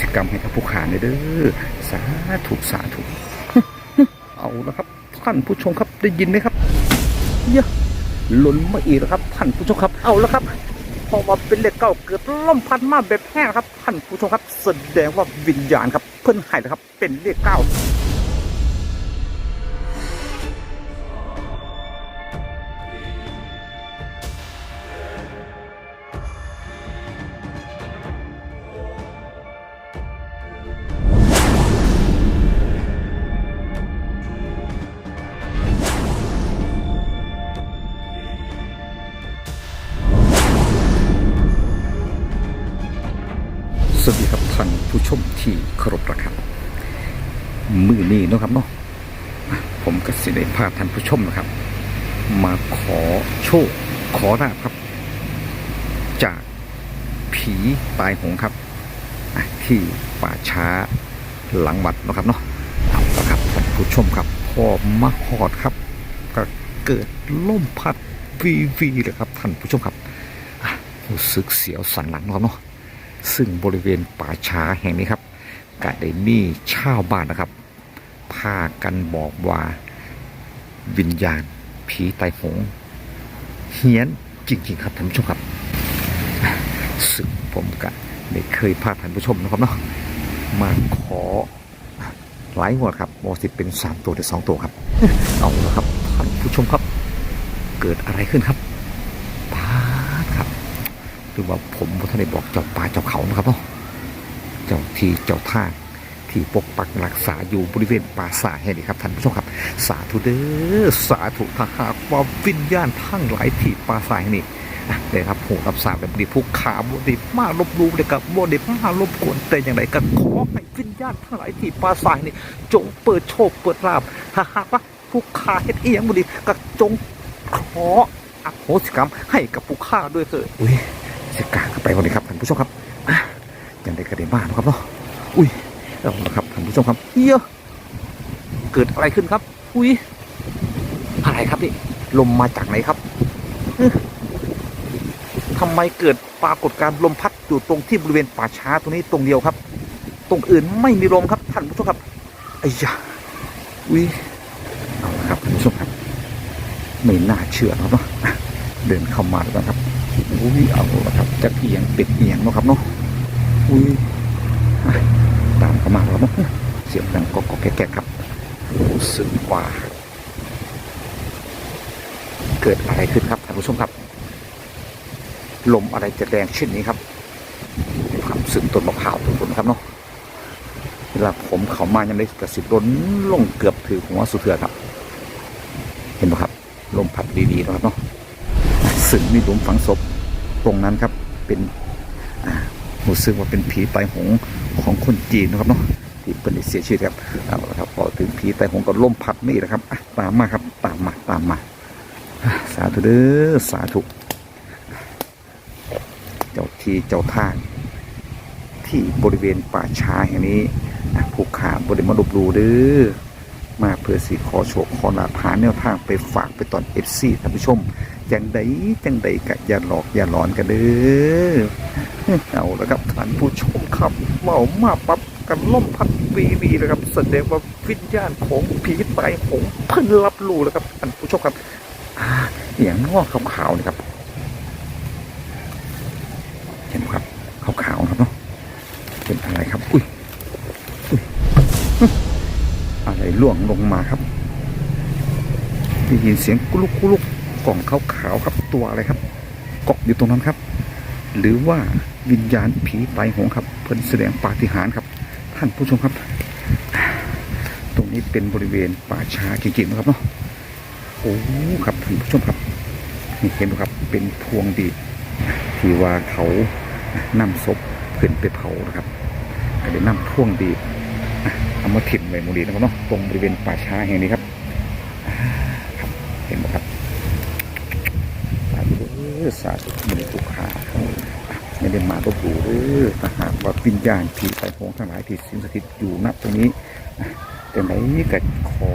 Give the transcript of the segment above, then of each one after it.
สิกรรมให้กับผู้ขาเนี่ยเด้อสาธุสาธุเอาละครับท่านผู้ชมครับได้ยินไหมครับเยอะหล่นมาอีกแล้วครับท่านผู้ชมครับ เอาละครับ พอมาเป็นเลขเก้าเกิดล่มพัดมาแบบแห้งครับท่านผู้ชมครับ แสดงว่าวิญญาณครับเพิ่นใหายนะครับ เป็นเลขเก้า พาท่านผู้ชมนะครับ มาขอโชค ขอลาบครับ จากผีตายโหงครับ ที่ป่าช้าหลังวัดนะครับเนาะเอาละครับท่านผู้ชมครับพอมาหอดครับ ก็เกิดล่มพัดวีวีเลยครับท่านผู้ชมครับรู้สึกเสียวสันหลังเนาเนาะซึ่งบริเวณป่าช้าแห่งนี้ครับกะได้มีชาวบ้านนะครับพากันบอกว่า วิญญาณ ผีตายโหงเฮี้ยนจริง ๆ ครับท่านผู้ชมครับซึ่งผมก็ได้เคยพาท่านผู้ชมนะครับเนาะมาขอหลายงวดครับโมสิเป็นสามตัวหรือสองตัวครับ เอาละครับท่านผู้ชมครับ เกิดอะไรขึ้นครับปาดครับหรือว่าผมพระท่านได้บอกเจ้าป่าเจ้าเขานะครับเนาะเจ้าที่เจ้าท่า ที่ปกปักรักษาอยู่บริเวณป่าสาแห่งนี้ครับท่านผู้ชมครับ สาธุเด้อสาธุถ้าหาว่าวิญญาณทั้งหลายที่ป่าสาแห่งนี้อะได้รับหูรับทราบแบบนี้ผู้ขาบดีมาลบลูเลยกับบด้มาลบกวนแต่อย่างไรก็ขอให้วิญญาณทั้งหลายที่ป่าสาแห่งนี้จงเปิดโชคเปิดลาภถ้าหากว่าผู้ขาเฮ็ดเอียงบดีก็จงขออโหสิกรรมให้กับผู้ฆ่าด้วยเถิดอุ้ยสิกางเข้าไปวันนี้ครับท่านผู้ชมครับอะยังได้กระเด็นบ้านครับเนาะอุ้ย เอาละครับท่านผู้ชมครับเฮียเกิดอะไรขึ้นครับ อุ้ยอะไรครับนี่ลมมาจากไหนครับเอ้อทำไมเกิดปรากฏการณ์ลมพัดอยู่ตรงที่บริเวณป่าช้าตรงนี้ตรงเดียวครับ ตรงอื่นไม่มีลมครับท่านผู้ชมครับไอ้ยาอุ้ยเอาละครับท่านผู้ชมครับไม่น่าเชื่อครับเนาะเดินเข้ามาแล้วนะครับอุ้ยเอาละครับจะเอียงเป็ดเอียงเนาะครับเนาะอุ้ย ตามเข้ามาแล้วเนาะเสียงดังก็แก่ๆครับรู้สึกว่า เกิดอะไรขึ้นครับท่านผู้ชมครับ ลมอะไรจะแรงเช่นนี้ครับครับซึ่งต้นมะพร้าวต้นต้นครับเนาะเวลาผมเขามายังได้กระสิบล้นลงเกือบถือหัวสุดเถื่อครับ เห็นไหมครับ ลมพัดดีๆนะครับเนาะซึ่งมีหลุมฝังศพตรงนั้นครับเป็น รู้สึกว่าเป็นผีไตายโหงของคนจีนนะครับเนาะที่เป็นเสียชีวิตครับเอาละครับพอถึงผีไตายโหงก็ล่มพัดนี่แหละครับตามมาครับตามมาตามมาสาธุเด้อสาธุเจ้าที่เจ้าท่างที่บริเวณป่าช้าแห่งนี้ผู้ขาบริมาลบลูเด้อ มาเพื่อสิขอโชคขอลาภาแนวทางไปฝากไปตอนเอฟซีท่านผู้ชมจังใดจังใดกะอย่าหลอกอย่าหลอนกันเด้อเอาละครับท่านผู้ชมครับเมามาปั๊บกันล่มพัดวีวีแล้วครับแสดงว่าวิญญาณของผีตายหงเพิ่นรับรู้แล้วครับท่านผู้ชมครับอ่าอย่างนอกขาวๆนี่ครับ เห็นครับขาวๆครับเนาะเป็นอะไรครับ อุ้ยอุ้ยอะไร ล่วงลงมาครับได้ยินเสียงกุลุกกุลุกกล่องขาวๆครับตัวอะไรครับ เกาะอยู่ตรงนั้นครับ หรือว่าวิญญาณผีไตายหงครับ เพิ่นแสดงปาฏิหาริย์ครับ ท่านผู้ชมครับ ตรงนี้เป็นบริเวณป่าช้าจริงๆนะครับเนาะโอ้ครับท่านผู้ชมครับนี่เห็นไหมครับเป็นพวงดีที่ว่าเขานำศพขึ้นไปเผานะครับก็เลยนำพวงดี เอามาถิ่มไว้หมดดีนะครับเนาะตรงบริเวณป่าช้าแห่งนี้ครับครับเห็นไหมครับสาธุสาธุมีทุกขาไม่ได้มาลบหลู่เด้อถ้าหากว่าวิญญาณผีไตโหงทั้งหลายที่สิงสถิตอยู่ณตรงนี้นะแต่ไหนก็ขอ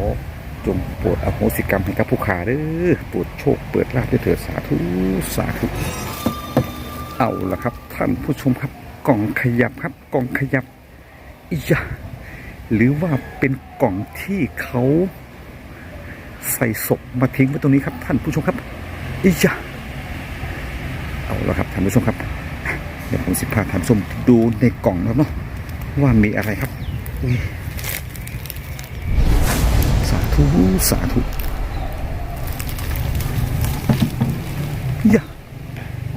จงโปรดอโหสิกรรมให้กับผู้ขาเด้อโปรดโชคเปิดลาภด้วยเถิดสาธุสาธุเอาละครับ ท่านผู้ชมครับกล่องขยับครับกล่องขยับอียะ หรือว่าเป็นกล่องที่เขาใส่ศพมาทิ้งไว้ตรงนี้ครับ ท่านผู้ชมครับอียะเอาละครับท่านผู้ชมครับเดี๋ยวผมสิพาท่านผู้ชมดูในกล่องนะครับเนาะว่ามีอะไรครับอุ้ยสาธุสาธุยะ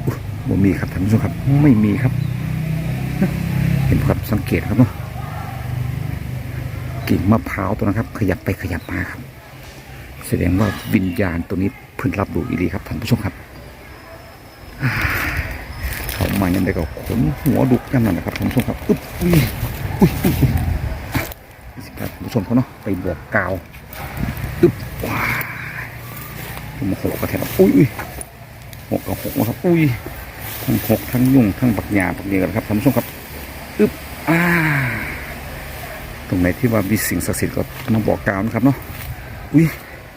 อุ๊ยบ่มีครับท่านผู้ชมครับ ไม่มีครับ เห็นครับสังเกตครับเนาะ กิ่งมะพร้าวตัวนะครับ ขยับไปขยับมาครับ แสดงว่าวิญญาณตัวนี้เพิ่งรับรู้อีดีครับท่านผู้ชมครับเขามายังไงก็ขนหัวดุกนั่นน่ะนะครับท่านผู้ชมครับอุ๊บอุ้ยอุ้ยอุ้ยสิครับท่านผู้ชมเขาเนาะไปบวกกาวอึ๊บว้ายมาหกกระแทกอุ้ยอุ้ยหกกับหกนะครับอุ้ยทั้งหกทั้งยุ่งทั้งบักหยาบักเนียกันครับท่านผู้ชมครับอึ๊บอ่า ตรงไหนที่ว่ามีสิ่งศักดิ์สิทธิ์ก็มาบอกกล่าวนะครับเนาะอุ้ย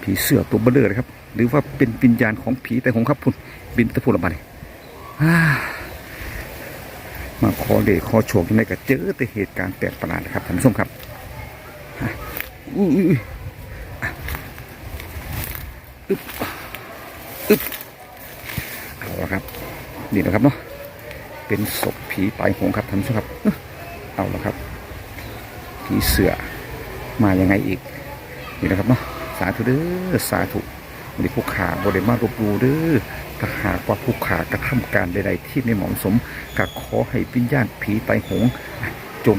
ผีเสือตัวเบลเลอร์เลยครับ หรือว่าเป็นวิญญาณของผีแต่หงครับพุ่นบินตะพูดออกมาเลยอ่ามาขอเดชขอโชคยังไงก็เจอแต่เหตุการณ์แปลกประหลาดนะครับท่านผู้ชมครับอุ้ยอึ๊บอึ๊บเอาละครับ นี่นะครับเนาะเป็นศพผีปลายโหงครับท่านผู้ชมครับ เอาละครับ ผีเสือมายังไงอีกนี่นะครับเนาะสาธุเด้อสาธุวันนี้ผู้ขาบริมารบหลูเด้อถ้าหากว่าผู้ขากระทำการใดๆที่ไม่เหมาะสมก็ขอให้วิญญาณผีไตหงจง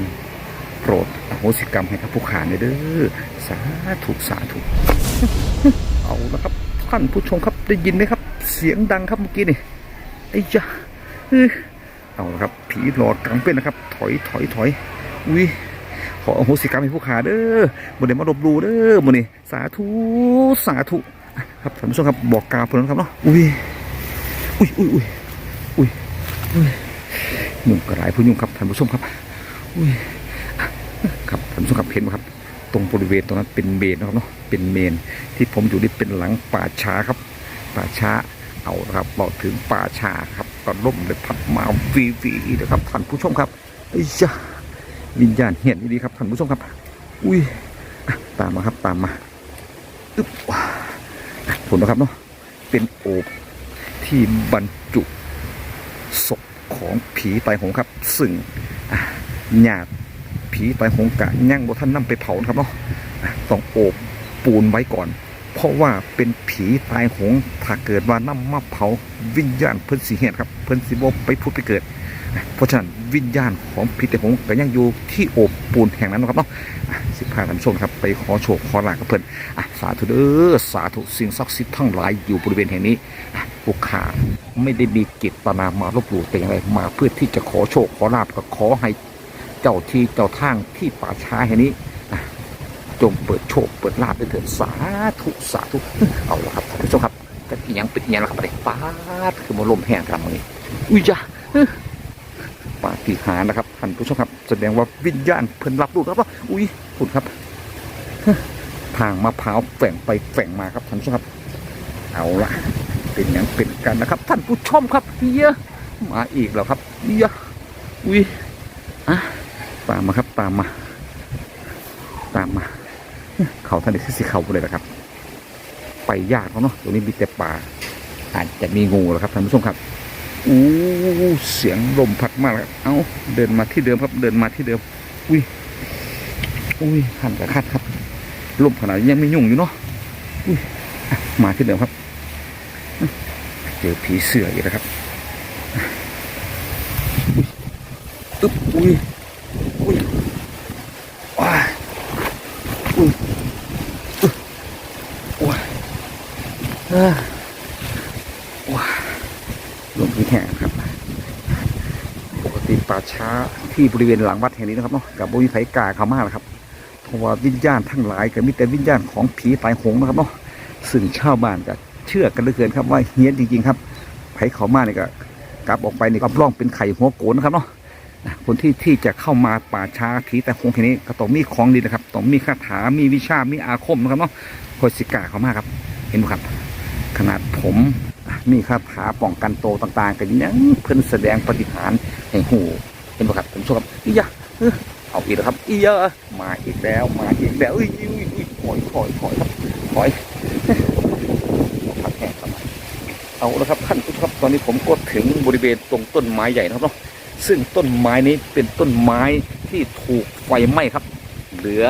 โปรดอโหสิกรรมให้กับผู้ขาเด้อสาธุสาธุเอาละครับท่านผู้ชมครับได้ยินไหมครับ เสียงดังครับเมื่อกี้นี่ไอ้จ้าเอ้ยเอาละครับ ผีหลอกกลางเป็นนะครับ ถอยถอยถอยอุ้ย ขออโหสิกรรมให้ผู้ขาเด้อบ่ได้มาลบหลูเด้อมื้อนี้สาธุสาธุครับท่านผู้ชมครับบอกกล่าวเพิ่นนครับเนาะอุ้ยอุ้ยอุ้ยอุ้ยอุ้ยอุ้ยยุ่งกระไรผู้ยุ่งครับท่านผู้ชมครับอุ้ยครับท่านผู้ชมครับเห็นไหมครับ ตรงบริเวณตรงนั้นเป็นเมนนะครับเนาะเป็นเมนที่ผมอยู่นี่เป็นหลังป่าช้าครับ ป่าช้าเอาครับบอกถึงป่าช้าครับก็ล่มเลยพัดมาวีวีนะครับท่านผู้ชมครับไอ้ยะ วิญญาณเห็นดีครับท่านผู้ชมครับ อุ้ยตามมาครับตามมาอึ๊บผลนะครับเนาะเป็นโอบที่บรรจุศพของผีตายโหงครับ ซึ่งอะญาติผีตายโหงกะย่างบท่านนำไปเผานะครับเนาะต้องโอบปูนไว้ก่อน เพราะว่าเป็นผีตายโหงถ้าเกิดว่านำมาเผาวิญญาณเพิ่นสีเห็นครับ เพิ่นสีบไปพุดไปเกิด เพราะฉะนั้นวิญญาณของพิเตหงส์ก็ยังอยู่ที่โอบปูนแห่งนั้นนะครับเนาะสิบห้าท่านผู้ชมครับไปขอโชคขอลากับเพิ่นอะสาธุเด้อสาธุสิ่งศักดิ์สิทธิ์ทั้งหลายอยู่บริเวณแห่งนี้อะลูกค้าไม่ได้มีเจตนามาลบหลู่แต่อย่างไรมาเพื่อที่จะขอโชคขอลาบก็ขอให้เจ้าที่เจ้าทางที่ป่าช้าแห่งนี้จงเปิดโชคเปิดลาบด้เถิดสาธุสาธุเอาละครับท่านผู้ชมครับจะยังเป็นยังละครับไป้าดคือมาลมแห้งครับมื้อนี้อุ้ยจ้า ปาฏิหาริย์นะครับท่านผู้ชมครับ แสดงว่าวิญญาณเพิ่นรับรู้ครับว่าอุ้ยคุณครับ ทางมะพร้าวแฝงไปแฝงมาครับท่านผู้ชมครับ เอาละเป็นอย่างเป็นกันนะครับ ท่านผู้ชมครับเยอะมาอีกแล้วครับเยอะอุ้ยอะตามมาครับตามมา ตามมา เขาท่านนี้สิเขาเลยนะครับ ไปยากเขาเนาะตรงนี้มีแต่ป่าอาจจะมีงูแล้วครับท่านผู้ชมครับ อู้เสียงลมพัดมากครับ เอาเดินมาที่เดิมครับ เดินมาที่เดิม อุ้ย อุ้ยขันกับคัดครับ ลมขนาดยังไม่ยุ่งอยู่เนาะ อุ้ยมาที่เดิมครับ เจอผีเสืออีกแล้วครับอุ้ยอึ๊บอุ้ย อุ้ยว้าอุ้ยอึ๊บว้ายอ่าว้าย หลวงพี่แห่ครับ ป่าช้าที่บริเวณหลังวัดแห่งนี้นะครับเนาะกับบริไผกาเขามากนะครับเพราะว่าวิญญาณทั้งหลายก็มีแต่วิญญาณของผีตายโหงนะครับเนาะซึ่งชาวบ้านก็เชื่อกันเหลือเกินครับว่าเฮี้ยนจริงๆครับไผเขามาเนี่ยก็กลับออกไปนี่ก็ร่องเป็นไข่หัวโกนนะครับเนาะคนที่ที่จะเข้ามาป่าช้าผีต่โหงแห่งนี้ก็ต้องมีของดีนะครับต้องมีคาถามีวิชามีอาคมนะครับเนาะคอยสิกาเขามากครับ เห็นไหมครับ ขนาดผม อะมีคาถาป้องกันโตวต่างๆ กันยังเพิ่นแสดงปฏิหารย์ให้หูเห็นไหมครับผมชมครับอียะเออเอาอีกแล้วครับอีเยอะมาอีกแล้วมาอีกแล้วอุ้ยอุ้ยอุ้ยถอยถอยถอยครับถอยพักแห้งครับเอาละครับท่านผู้ชมครับตอนนี้ผมก็ถึงบริเวณตรงต้นไม้ใหญ่นะครับเนาะซึ่งต้นไม้นี้เป็นต้นไม้ที่ถูกไฟไหม้ครับ เหลือ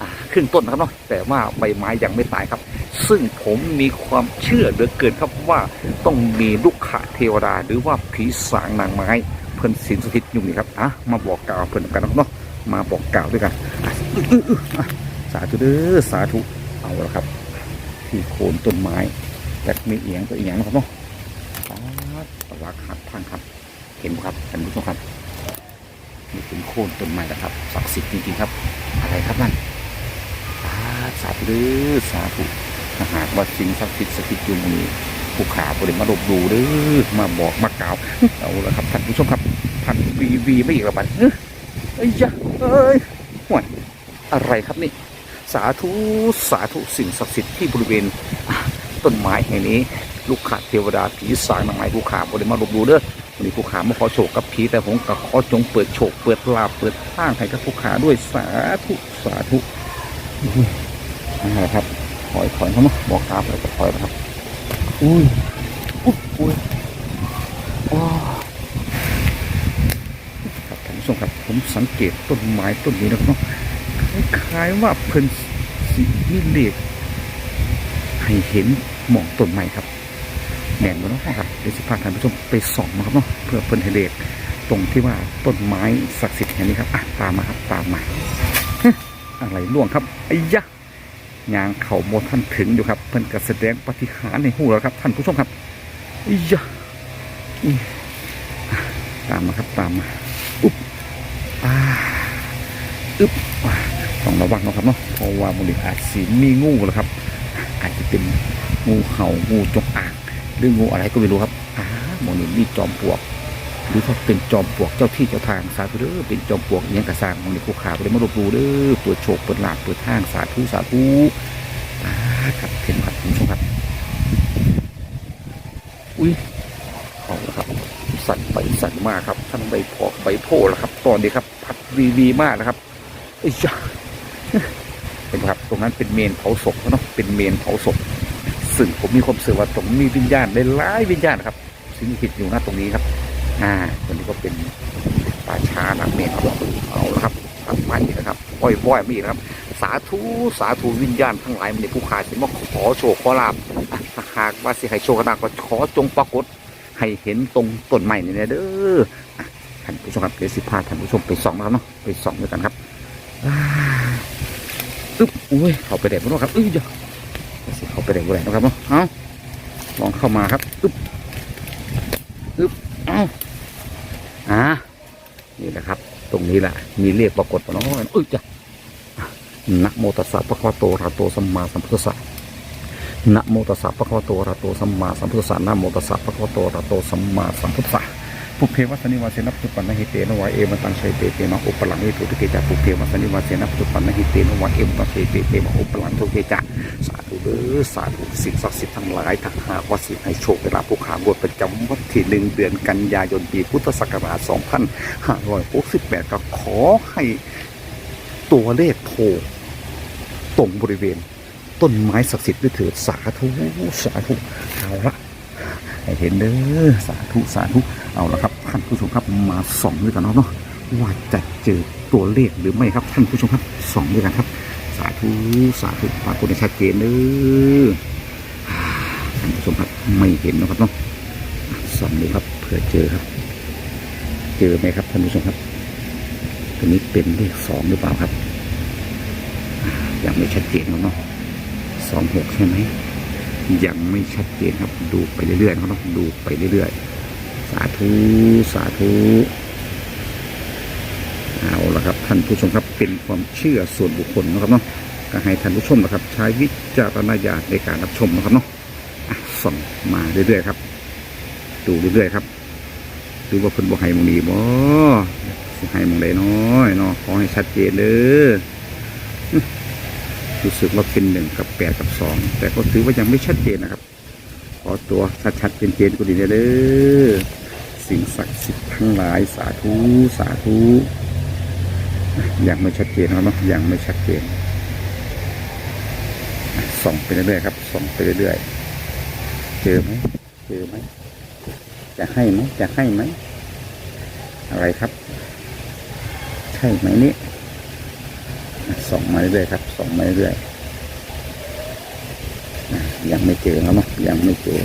อ่าครึ่งต้นนะครับเนาะแต่ว่าใบไม้ยังไม่ตายครับ ซึ่งผมมีความเชื่อเหลือเกินครับว่าต้องมีลูกขะเทวดาหรือว่าผีสางนางไม้ เพิ่นสินสถิตอยู่นี่ครับอะมาบอกกล่าวเพิ่นกันนะเนาะมาบอกกล่าวด้วยกันสาธุเด้อสาธุเอาละครับ ที่โคนต้นไม้แต่มีเอียงตัวเอียงนะครับเนาะอ๋อรักหักพังครับ เห็นไหมครับท่านผู้ชมครับนี่เป็นโคนต้นไม้นะครับศักดิ์สิทธิ์จริงๆครับ อะไรครับนั่นสาสาธุเด้อสาธุ ถ้าหากว่าสิ่งศักดิ์สิทธิ์สถิตอยู่ตรงนี้ผู้ขาบริมาลบดูเด้อมาบอกมากล่าวเอาละครับท่านผู้ชมครับท่านวีวีไม่อีกแล้วบัดเอ้ยเอ้ยะเอ้ยห่วยอะไรครับนี่ สาธุสาธุสิ่งศักดิ์สิทธิ์ที่บริเวณต้นไม้แห่งนี้ ลูกขาเทวดาผีสางนางไม้ผู้ขาบริมาลบดูเด้อวันนี้ผู้ขามาขอโชคกับผีแต่ผมก็ขอจงเปิดโชคเปิดลาบเปิดทางให้กับผู้ขาด้วยสาธุสาธุนะครับ ถอยถอยเขาเนาะบอกกราบแล้วก็ถอยนะครับ อุ้ยอุ้ยอุ้ยว้าวครับท่านผู้ชมครับผมสังเกตต้นไม้ต้นนี้นะครับเนาะคล้ายๆว่าเพิ่นสิมีเลขให้เห็นหมองต้นไม้ครับแหน่นมาเนาะครับเดี๋ยวสิพาท่านผู้ชมไปส่องนะครับเนาะเพื่อเพิ่นให้เลขตรงที่ว่าต้นไม้ศักดิ์สิทธิ์แห่งนี้ครับอะตามมาครับตามมาเฮ้ยอะไรล่วงครับไอ้ยะ ยางเข่าโมท่านถึงอยู่ครับ เพิ่นก็แสดงปฏิหารในหูแล้วครับ ท่านผู้ชมครับอ้ยะตามมาครับตามมาอุ๊บอ่าอึ๊บอ่าต้องระวังนะครับเนาะเพราะว่ามันอาจสีมีงูแล้วครับ อาจจะเป็นงูเห่างูจงอางหรืองูอะไรก็ไม่รู้ครับอ่าหมนี่มีจอมปลวก หรือถ้าเป็นจอมปลวกเจ้าที่เจ้าทางสาธุเด้อเป็นจอมปลวกอิหยังกระสางหมอนี่คู่ขาไปเลยมาลบหลูเด้อเปิดโฉกเปิดหลาดเปิดทางสาธุสาธุอ่าครับเห็นครับคุณผู้ชมครับ อุ้ยเอาละครับสั่นไปสั่นมากครับทั้งใบพอกใบโพแล้วครับ ตอนนี้ครับ พัดวีวีมากนะครับไอ้ยาเห็นครับ ตรงนั้นเป็นเมนเผาศพเนาะเป็นเมนเผาศพซึ่งผมมีความเชื่อว่าตรงมีวิญญาณได้หลายวิญญาณครับสิ่งผิดอยู่หน้าตรงนี้ครับ อ่าตรงนี้ก็เป็นป่าช้าหลังเมนครับเอาละครับทำมันอีกนะครับอ้อยว้อยมีนะครับ สาธุสาธุวิญญาณทั้งหลายมันในผู้ขาสิมาขอโชคขอลาบหากว่าสิให้โชคลาภก็ขอจงปรากฏให้เห็นตรงต้นไม้นี่นะเด้อท่านผู้ชมครับเดี๋ยวสิพาท่านผู้ชมไปส่องนะครับเนาะไปส่องด้วยกันครับอึ๊บอุ้ยเขาไปได้บ่เนาะครับอึ๊ยเดี๋ยวสิเขาไปได้บ่ได้นะครับเนาะเอาลองเข้ามาครับอึ๊บอึ๊บเอา อ่านี่แหละครับ ตรงนี้แหละมีเรียกปรากฏบ่เนาะอึ๊ยจ้ะนะโมตัสสะพระคะวะโตอะระโตสัมมาสัมพุทธัสสะนะโมตัสสะพระคะวะโตอะระโตสัมมาสัมพุทธัสสะนะโมตัสสะพระคะวะโตอะระโตสัมมาสัมพุทธัสสะ ปุเพวัสนิวาเสนะปุปันนหิเตนวะเอมันตังชัยเตเตนะอุปลังเอตุติเกจะปุเพวัสนิวาเสนะปุปันนหิเตนวะเอมันตังชัยเตเตนะอุปลังทุเกจะสาธุเด้อสาธุสิ่งศักดิ์สิทธิ์ทั้งหลายถ้าหากว่าสิให้โชคเวลาผู้ขางวดประจำวันที่หนึ่งเดือนกันยายนปีพุทธศักราช2568ก็ขอให้ตัวเลขโผตรงบริเวณ ต้นไม้ศักดิ์สิทธิ์ด้วยเถิดสาธุสาธุเอาละ ให้เห็นเด้อสาธุสาธุเอาละครับท่านผู้ชมครับมาส่องด้วยกันเนาะเนาะว่าจะเจอตัวเลขหรือไม่ครับท่านผู้ชมครับส่องด้วยกันครับ สาธุสาธุปรากฏให้ชัดเจนเด้อท่านผู้ชมครับไม่เห็นนะครับเนาะส่องเลยครับเผื่อเจอครับ เจอไหมครับท่านผู้ชมครับตัวนี้เป็นเลขสองหรือเปล่าครับอ่ายังไม่ชัดเจนเนาะสองหกใช่ไหม ยังไม่ชัดเจนครับ ดูไปเรื่อยๆครับดูไปเรื่อยๆ สาธุสาธุเอาละครับ ท่านผู้ชมครับเป็นความเชื่อส่วนบุคคลนะครับเนาะก็ให้ท่านผู้ชมนะครับ ใช้วิจารณญาณในการรับชมนะครับเนาะส่องมาเรื่อยๆครับ ดูเรื่อยๆครับหรือว่าเพิ่นบอกให้มงนี้บ่สิให้มงใดน้อยเนาะขอให้ชัดเจนเด้อ รู้สึกว่าเป็นหนึ่งกับแปดกับสองแต่ก็ถือว่ายังไม่ชัดเจนนะครับ ขอตัวชัดๆเป็นเจนๆก็ดีนะเด้อสิ่งศักดิ์สิทธิ์ทั้งหลายสาธุสาธุยังไม่ชัดเจนครับเนาะยังไม่ชัดเจนส่องไปเรื่อยๆครับส่องไปเรื่อยๆเจอไหมเจอไหมจะให้ไหมจะให้ไหมอะไรครับ ใช่ไหมนี่ ส่องมาเรื่อยครับส่องมาเรื่อยยังไม่เจอแล้วนะยังไม่เจอ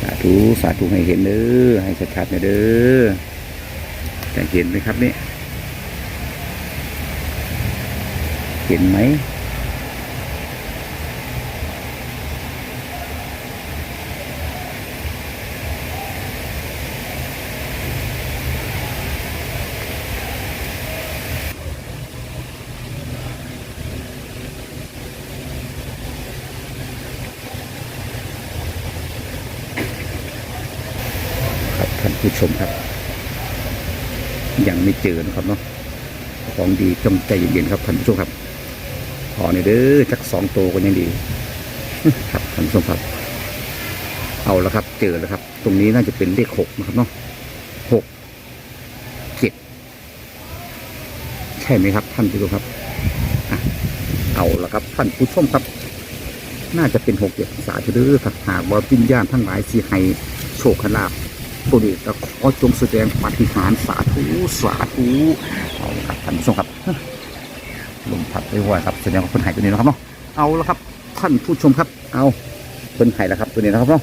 สาธุสาธุให้เห็นเด้อให้ชัดๆหน่อยเด้อจะเห็นไหมครับเนี่ยเห็นไหม ท่านผู้ชมครับ ยังไม่เจอนะครับเนาะของดีจงใจเย็นๆครับท่านผู้ชมครับขอในอยเด้อจักสองตัวก็ยังดี ครับท่านผู้ชมครับ เอาล้วครับ เจอแล้วครับ ตรงนี้น่าจะเป็นเลขหกนะครับเนาะหกเจ็ดใช่ไหมครับ ท่านผู้ชมครับเอาล้วครับท่านผู้ชมครับ น่าจะเป็นหกเจ็ดสาธุเด้อถ้าหากว่าวิญญาณทั้งหลายสีให้โชคลาภ ตัวนี้ก็ขอจงแสดงปาฏิหาริย์สาธุสาธุเอาครับท่านผู้ชมครับลมพัดไปหัวครับแสดงว่าคนหายตัวนี้นะครับเนาะเอาและครับ ท่านผู้ชมครับ เอาเป็นหายแล้วครับ ตัวนี้นะครับเนาะ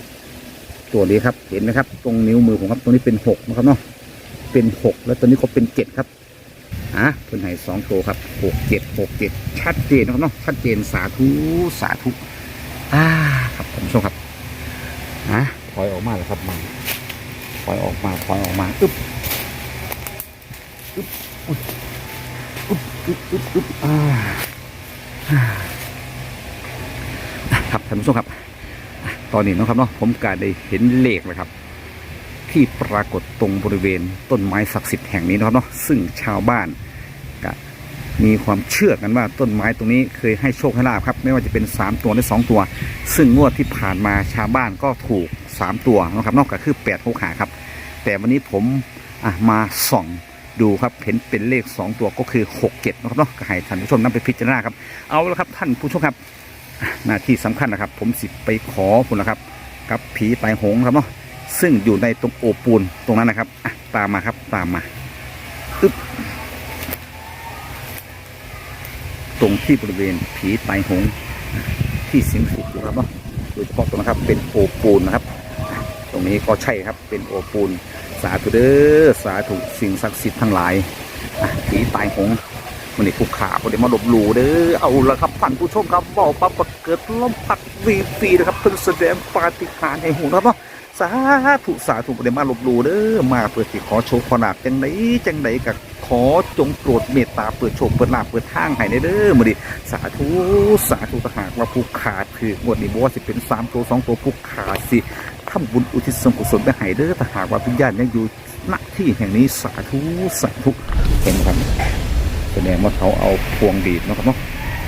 ตัวนี้ครับเห็นไหมครับ ตรงนิ้วมือผมครับตรงนี้เป็นหกนะครับเนาะเป็นหกแล้วตัวนี้ก็เป็นเจ็ดครับอะเป็นหายสองตัวครับหกเจ็ดหกเจ็ดชัดเจนนะครับเนาะชัดเจนสาธุสาธุอ่าครับท่านผู้ชมครับอะถอยออกมาแล้วครับมาถอยออกมาถอยออกมาอึ๊บอึ๊บอุ๊ยอึ๊บอึ๊บอึ๊บอึ๊บอ่าอ่าครับท่านผู้ชมครับ ตอนนี้นะครับเนาะผมการได้เห็นเลขเลยครับ ที่ปรากฏตรงบริเวณต้นไม้ศักดิ์สิทธิ์แห่งนี้นะครับเนาะซึ่งชาวบ้านก็มีความเชื่อกันว่าต้นไม้ตรงนี้เคยให้โชคให้ลาบครับ ไม่ว่าจะเป็น 3 ตัวหรือ2ตัว ซึ่งงวดที่ผ่านมาชาวบ้านก็ถูก 3 ตัวนะครับนอกจากคือ8ปดหกขาครับ แต่วันนี้ผมมาส่องดูครับเห็นเป็นเลข 2 ตัวก็คือ6เจ็ดนะครับเนาะก็ให้ท่านผู้ชมนำไปพิจารณาครับ เอาละครับท่านผู้ชมครับหน้าที่สำคัญนะครับ ผมสิไปขอคุณนะครับกับผีตายโหงครับเนาะซึ่งอยู่ในตรงโอปูนตรงนั้นนะครับอะตามมาครับตามมาอึ๊บตรงที่บริเวณผีไตายโหงที่สิงสถิตอยู่ครับเนาะโดยเฉพาะตรงนะครับเป็นโอปูนนะครับ ตรงนี้ก็ใช่ครับเป็นโอปูนสาธุเด้อสาธุสิ่งศักดิ์สิทธิ์ทั้งหลายผีตายหงมันนี่ผู้ขาคนเดีมาหลบหลูเด้อเอาละครับท่านผู้ชมครับบอกปั๊บว่าเกิดลมพัดวีฟีนะครับเพิ่งแสดงปาฏิหาริย์ให้หูนะครับเนาะสาธุสาธุคนเดีมาหลบหลูเด้อมาเพื่อที่ขอโชคขอลาบจังไหนจังไหนกับขอจงโปรดเมตตาเปิดโชคเปิดลาเปิดทางให้เด้อมาดิสาธุสาธุถ้าหากว่าผู้ขาดคืองวดนี้บอกว่าสิเป็นสามตัวสองตัวผู้ขาดสิ ทำบุญอุทิศส่วนกุศลไปให้เด้อถ้าหากว่าวิญญาณยังอยู่ณที่แห่งนี้สาธุสาธุเห็นไหมครับแสดงว่าเขาเอาพวงดีดนะครับเนาะ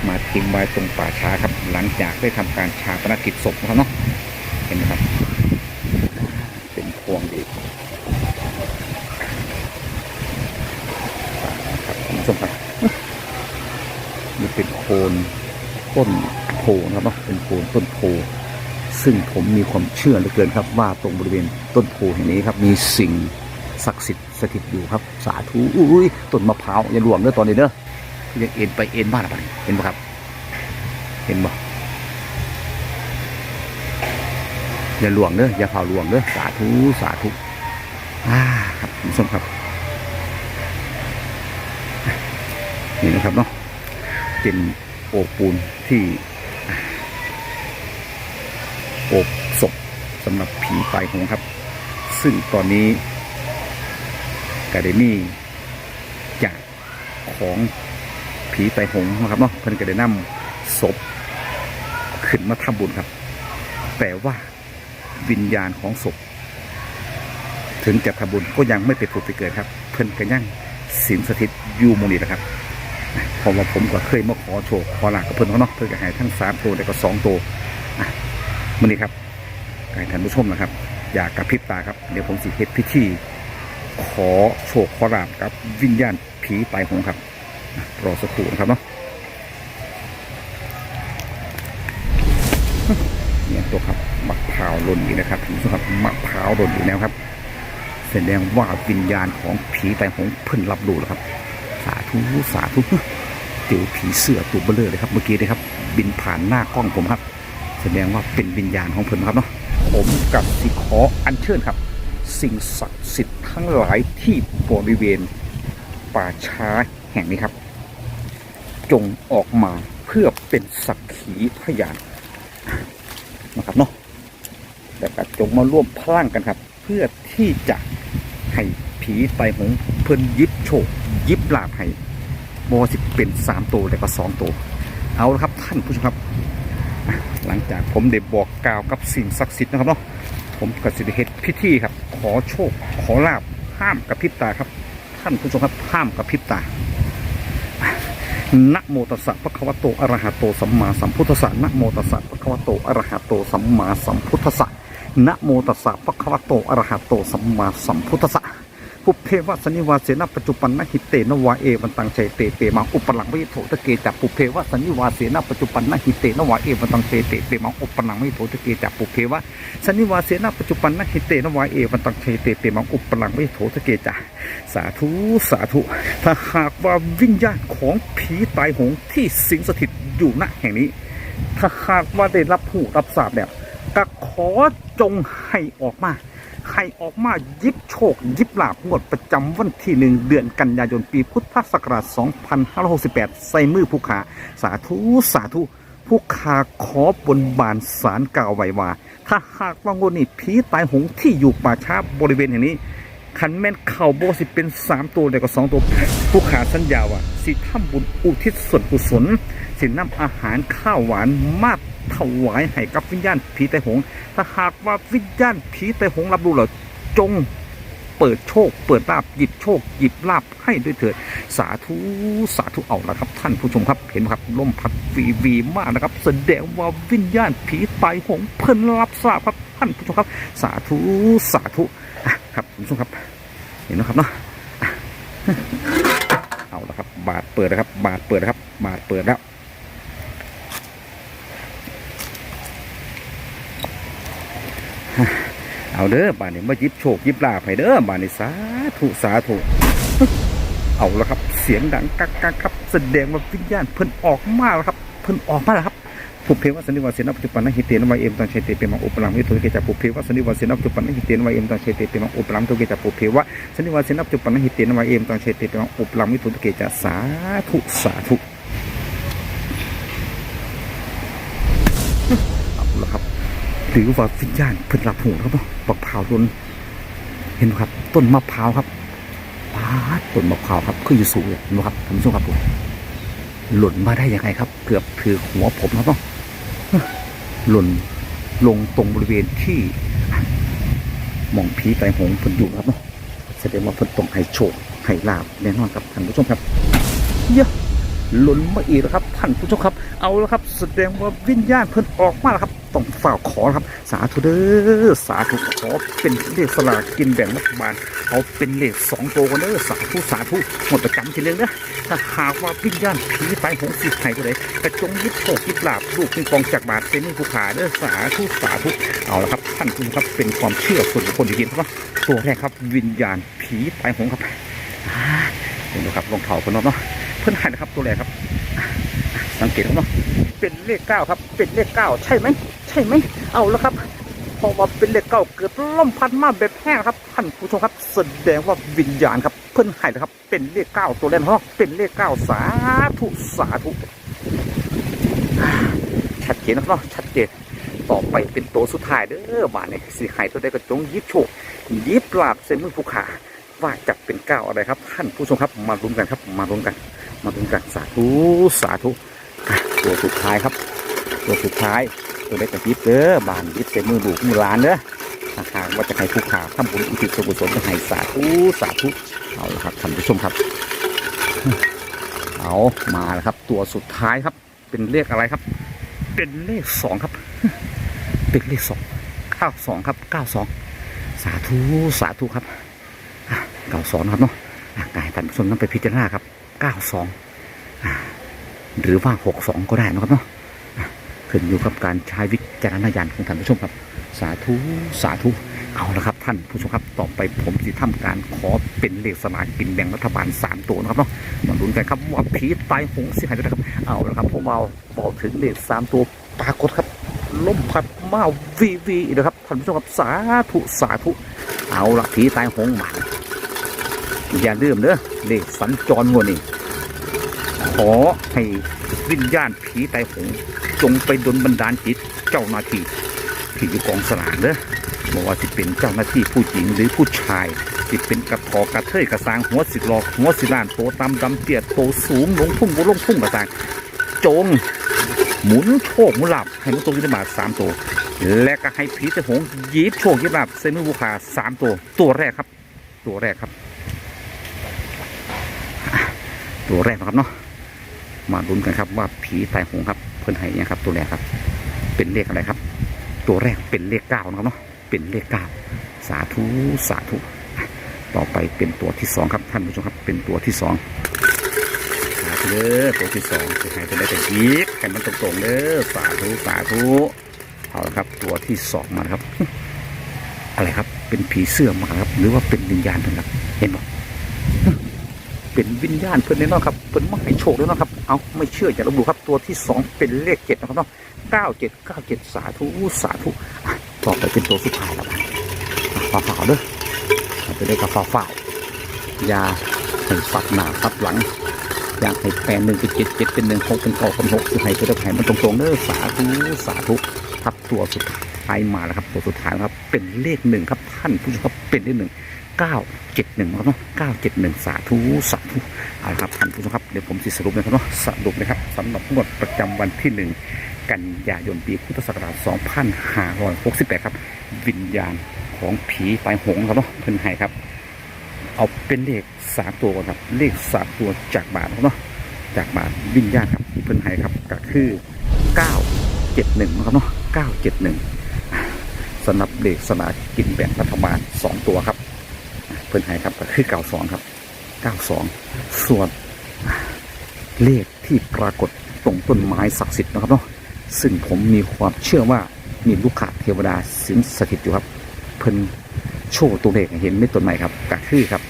มาทิ้งไว้ตรงป่าช้าครับ หลังจากได้ทำการชาปนกิจศพนะครับเนาะเห็นไหมครับ เป็นพวงดีดครับคุณผู้ชมครับนี่เป็นโคนต้นโพนะครับเนาะเป็นโคนต้นโพ ซึ่งผมมีความเชื่อเหลือเกินครับ ว่าตรงบริเวณต้นโพแห่งนี้ครับ มีสิ่งศักดิ์สิทธิ์สถิตอยู่ครับ สาธุอุ้ยต้นมะพร้าวอย่าหลวงเด้อตอนนี้เด้อยังเอ็นไปเอ็นบ้านอะไรเห็นปะครับ เห็นปะอย่าหลวงเด้ออย่าเผาหลวงเด้อสาธุสาธุอ่าครับคุณผู้ชมครับนี่นะครับเนาะเป็นโอปูนที่ อบศพสำหรับผีตายโหงครับ ซึ่งตอนนี้กาเดมี่จากของผีตายโหงนะครับเนาะเพิ่นก็ได้นำศพขึ้นมาทำบุญครับ แต่ว่าวิญญาณของศพ ถึงจะทำบุญก็ยังไม่ไปผุดไปเกิดครับ เพิ่นก็ยังสิงสถิตอยู่มนีนะครับเพราะว่าผมก็เคยมาขอโชว์ขอลากับเพื่อนเขาเนาะเพื่อจะให้ทั้งสามตัวแต่ก็สองตัว มันนี้ครับท่านผู้ชมนะครับ อยากกระพริบตาครับ เดี๋ยวผมสิเฮ็ดพิธี ขอโชคขอลาบกับ วิญญาณผีตายโหงครับรอสักครู่นะครับเนาะเนี่ยตัวครับมะพร้าวหล่นอีกนะครับคุณผู้ชมครับมะพร้าวหล่นอีกแล้วครับแสดงว่าวิญญาณของผีตายโหงเพิ่นรับรู้แล้วครับ สาธุสาธุเจอผีเสื้อตัวเบลอเลยครับ เมื่อกี้นะครับ บินผ่านหน้ากล้องผมครับ แสดงว่าเป็นวิญญาณของเพิ่นครับเนาะผมกับสิขออัญเชิญครับ สิ่งศักดิ์สิทธิ์ทั้งหลายที่บริเวณป่าช้าแห่งนี้ครับ จงออกมาเพื่อเป็นสักขีพยานนะครับเนาะแต่ก็จงมาร่วมพลังกันครับ เพื่อที่จะให้ผีไตหงเพิ่นยิบโชคยิบลาภให้บอสิเป็นสามตัวแล้วก็สองตัว เอาละครับท่านผู้ชมครับ หลังจากผมได้บอกกล่าวกับสิ่งศักดิ์สิทธิ์นะครับเนาะผมกับสิริเฮดพิธีครับ ขอโชค ขอลาบห้ามกับพริบตาครับ ท่านผู้ชมครับห้ามกับพริบตานะโมตัสสะพระคะวะโตอะระหะโตสัมมาสัมพุทธัสสะนะโมตัสสะพระคะวะโตอะระหะโตสัมมาสัมพุทธัสสะนะโมตัสสะพระคะวะโตอะระหะโตสัมมาสัมพุทธัสสะ ภุเพวสนิวาเสนะปัจจุปันนหิเตนวาเอวันตังเชเตเตมังอุปลังวิโถตะเกจัปุเพวสนิวาเสนะปัจจุปันนหิเตนวาเอวันตังเชเตเตมังอุปลังวิโถตะเกจัปุเพวะสันนิวาเสนาปัจจุบันนหิเตนวาเอวันตังเทเตเปมังอุปลังไวโถทะเกจาสาธุสาธุ ถ้าหากว่าวิญญาณของผีตายโหงที่สิงสถิตอยู่ณแห่งนี้ ถ้าหากว่าได้รับผู้รับทราบแล้วก็ขอจงให้ออกมา ให้ออกมายิบโชค ยิบลาบงวดประจำวันที่หนึ่งเดือนกันยายนปีพุทธศักราช 2568 ใส่มือผู้ขาสาธุสาธุผู้ขาขอบนบานสารกล่าวไว้ว่า ถ้าหากว่างวดนี้ผีตายหงที่อยู่ป่าช้าบริเวณแห่งนี้ขันแม่นเข่าโบสิเป็นสามตัวแล้วก็สองตัวผู้ขาสัญญาว่าสิทำบุญอุทิศส่วนกุศลสินำอาหารข้าวหวานมา ถวายให้กับวิญญาณผีตายโหง ถ้าหากว่าวิญญาณผีตายโหงรับรู้แล้วจงเปิดโชค เปิดลาบหยิบโชค หยิบลาบให้ด้วยเถิด สาธุสาธุเอาละครับ ท่านผู้ชมครับเห็นไหมครับลมพัดวีวีมากนะครับ แสดงว่าวิญญาณผีตายหงเพิ่นรับทราบครับท่านผู้ชมครับ สาธุสาธุครับผู้ชมครับ เห็นนะครับเนาะอะเอาละครับ บาทเปิดนะครับ บาทเปิดนะครับ บาทเปิดแล้ว เอาเด้อบานนี้มายิบโชคยิบลาภให้เด้อบานนี้สาธุสาธุเอาละครับ เสียงดังกักกักครับ แสดงว่าวิญญาณเพิ่นออกมาแล้วครับ เพิ่นออกมาแล้วครับผูเพวะสนิวาเสนปัจจุบันนหิเตนวายเอ็มตังเชเตเปมังอุปลังวิโทุเกจัผูเพวะสนิวาเสนปัจจุบันนหิเตนวายเอ็มตังเชเตเปมังอุปลังวิโทุเกจัผูเพวะสนิวาเสนปัจจุบันนหิเตนวายเอ็มตังเชเตเปมังอุปลังวิโทุเกจัสาธุสาธุเอาละครับ หรือว่าวิญญาณเพิ่นรับหูครับเนาะมะพร้าวล้นเห็นไหมครับ ต้นมะพร้าวครับปาดต้นมะพร้าวครับขึ้นอยู่สูงเลยนไหมครับท่านผู้ชมครับผมหล่นมาได้ยังไงครับ เกือบถือหัวผมครับเนาะหล่นลงตรงบริเวณที่หมองผีไตหงเพิ่นอยู่ครับเนาะแสดงว่าเพิ่นต้องให้โชคให้ลาบแน่นอนครับท่านผู้ชมครับเยอะหล่นมาอีกแล้วครับท่านผู้ชมครับ เอาแล้วครับ แสดงว่าวิญญาณเพิ่นออกมาแล้วครับ ต้องฝ่าขอครับ สาธุเด้อสาธุขอเป็นเลขสลากกินแบ่งรัฐบาลเอาเป็นเลขสองตัวกันเด้อสาธุสาธุหมดประจำทีเลยนะถ้าหากว่าวิญญาณผีตายของสิไทยก็เลยกระจงยึดโชคยึดลาบลูกมีกองจากบาทเป็นผู้ขาเด้อสาธุสาธุเอาละครับท่านผู้ครับเป็นความเชื่อส่วนบุคคลจริงๆครับตัวแรกครับวิญญาณผีตายของครับอ่าเห็นไหมครับรองเท้าคนเนาะเนาะเพื่อนหายนะครับตัวแรกครับสังเกตครับเนาะเป็นเลขเก้าครับ เป็นเลขเก้าใช่ไหม ช่ไหมเอาแล้วครับพอว่าเป็นเลขเก้าเกิดล่มพัดมาแบบแห้งครับท่านผู้ชมครับแสดงว่าวิญญาณครับเพิ่นหายนะครับ เป็นเลขเก้าตัวแรกเนาะเป็นเลขเก้าสาธุสาธุชัดเจนนะครับเนาะชัดเจนต่อไปเป็นตัวสุดท้ายเด้อบานเนี่ยสีหายตัวใดก็จงยิบโชคยิบลาบเส้นมือผู้ขาว่าจะเป็นเก้าอะไรครับ ท่านผู้ชมครับมาลุ้นกันครับ มาลุ้นกัน มาลุ้นกันสาธุสาธุตัวสุดท้ายครับ ตัวสุดท้าย ตัวเล็กกับยิบเด้อบานยิบเต็มมือดูกมือหลานเด้อถ้าหากว่าจะให้ผู้ขาทำบุญอุทิศส่วนกุศลจะให้สาธุสาธุเอาละครับท่านผู้ชมครับ เอามาแล้วครับ ตัวสุดท้ายครับ เป็นเลขอะไรครับ เป็นเลขสองครับ เป็นเลขสองเก้าสองครับเก้าสองสาธุสาธุครับเก้าสองครับเนาะกายท่านผู้ชมนำไปพิจารณาครับเก้าสองหรือว่าหกสองก็ได้นะครับเนาะ ขึ้นอยู่กับการใช้วิจารณญาณของท่านผู้ชมครับ สาธุสาธุเอาละครับท่านผู้ชมครับต่อไปผมจะทำการขอเป็นเลขสลากกินแบ่งรัฐบาลสามตัวนะครับเนาะมาลุ้นกันครับว่าผีตายหงสิหายไปนะครับ เอาละครับผมเอาบอกถึงเลขสามตัวปรากฏครับล่มพัดมาวีวีนะครับท่านผู้ชมครับสาธุสาธุเอาละผีตายหงมันอย่าลืมเด้อเลขสัญจรงัวนี่ ขอให้วิญญาณผีตายหงจงไปดลบันดาลจิตเจ้าหน้าที่ที่อยู่กองสลากเด้อบอกว่าสิเป็นเจ้าหน้าที่ผู้หญิงหรือผู้ชายสิเป็นกระทอกระเทยกระสางหัวสิลอกหัวสิลานโตตำดำเตี้ยโตสูงลงทุ่งบุลงทุ่งกระสางจงหมุนโชคหมุนลาบให้มันตรงยี่บาทสามตัว และก็ให้ผีตะหงยีบโชคยีบลาบใส่มือบุคาสามตัว ตัวแรกครับ ตัวแรกครับ ตัวแรกนะครับเนาะ มาลุ้นกันครับว่าผีตายหงครับ เพื่อนให้เนี่ยครับ ตัวแรกครับ เป็นเลขอะไรครับ ตัวแรกเป็นเลขเก้านะครับเนาะเป็นเลขเก้าสาธุสาธุต่อไปเป็นตัวที่สองครับท่านผู้ชมครับ เป็นตัวที่สองสาธุเด้อตัวที่สองจะให้จะได้แต่ยีบให้มันตรงๆเด้อสาธุสาธุเอาละครับ ตัวที่สองมาครับ อะไรครับ เป็นผีเสื้อมาครับ หรือว่าเป็นวิญญาณเพิ่นครับ เห็นบ่ เป็นวิญญาณเพิ่นแน่นอนครับเพิ่นมาให้โชคแน่นอนครับ เอาไม่เชื่ออย่าลบหลู่ครับตัวที่สองเป็นเลขเจ็ดนะครับเนาะเก้าเจ็ดเก้าเจ็ดสาธุสาธุต่อไปเป็นตัวสุดท้ายแล้วกันฝ่าฝ่าเด้อไปได้กับฝ่าฝ่ายาให้ฝักหนาฝักหลังอยากให้แปดหนึ่งเป็นเจ็ดเจ็ดเป็นหนึ่งหกเป็นเก้าเป็นหกสุดท้ายจะได้แผ่มันตรงๆเด้อสาธุสาธุครับตัวสุดท้ายมาแล้วครับตัวสุดท้ายครับเป็นเลขหนึ่งครับท่านผู้ชมครับเป็นเลขหนึ่ง เก้าเจ็ดหนึ่งครับเนาะเก้าเจ็ดหนึ่งสาธุสาธุเอาละครับท่านผู้ชมครับเดี๋ยวผมจะสรุปนะครับเนาะสรุปนะครับสำหรับงวดประจำวันที่หนึ่งกันยายนปีพุทธศักราช2568 ครับ วิญญาณของผีตายโหงครับเนาะเพิ่นให้ครับ เอาเป็นเลขสามตัวก่อนครับ เลขสามตัวจากบาทครับเนาะจากบาทวิญญาณครับเพิ่นให้ครับก็คือ971นะครับเนาะ971สำหรับเลขสลากกินแบ่งรัฐบาลสองตัวครับ พิ่นให้ครับก็คือ92ครับ92ส่วนเลขที่ปรากฏตรงต้นไม้ศักดิ์สิทธิ์นะครับเนาะซึ่งผมมีความเชื่อว่ามีลูกขาเทวดาสิงสถิตอยู่ครับเพิ่นโชว์ตัวเลขเห็นไม่ต้นใหม่ครับก็คือครับ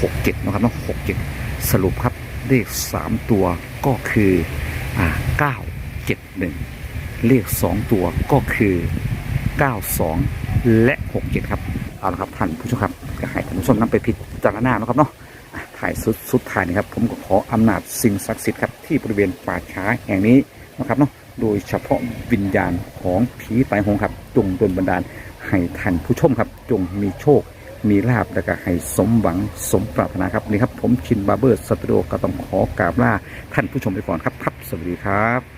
หกเจ็ดนะครับเนาะหกเจ็ดสรุปครับเลขสามตัวก็คือเก้าเจ็ดหนึ่งเลขสองตัวก็คือเก้าสองและหกเจ็ดครับ เอาละครับท่านผู้ชมครับก็ให้ท่านผู้ชมนำไปพิจารณานะครับเนาะถ่ายสุดสุดท้ายนะครับ ผมก็ขออำนาจสิ่งศักดิ์สิทธิ์ครับที่บริเวณป่าช้าแห่งนี้นะครับเนาะโดยเฉพาะวิญญาณของผีตายโหงครับจงโดลบันดาลให้ท่านผู้ชมครับ จงมีโชค มีลาบและก็ให้สมหวังสมปรารถนาครับนี่ครับผมชินบาร์เบอร์สตูดิโอก็ต้องขอกราบลาท่านผู้ชมไปก่อนครับครับสวัสดีครับ